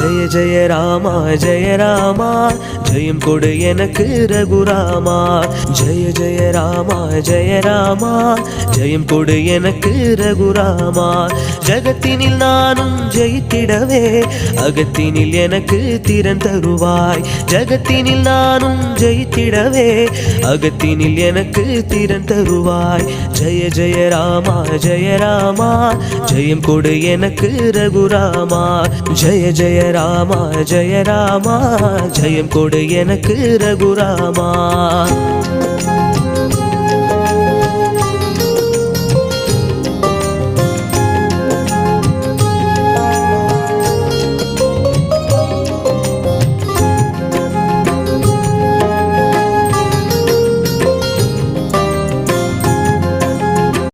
ஜெய ஜெய ராமா ஜெய ராமா. ஜெயம் கொடு எனக்கு ரகுராமா. ஜெய ஜெய ராமா ஜெய ராமா. ஜெயம் கொடு எனக்கு ரகுராமா. ஜகத்தினில் நானும் ஜெயித்திடவே. அகத்தினில் எனக்கு திறன் தருவாய். ஜகத்தினில் நானும் ஜெயித்திடவே. அகத்தினில் எனக்கு திறன் தருவாய். ஜெய ஜெய ராமா ஜெய ராமா. ஜெயம் கொடு எனக்கு ரகுராமா. ஜெய ஜெய ராமா ஜெய ராமா ஜெயம் கொடு எனக்கு ரகுராமா.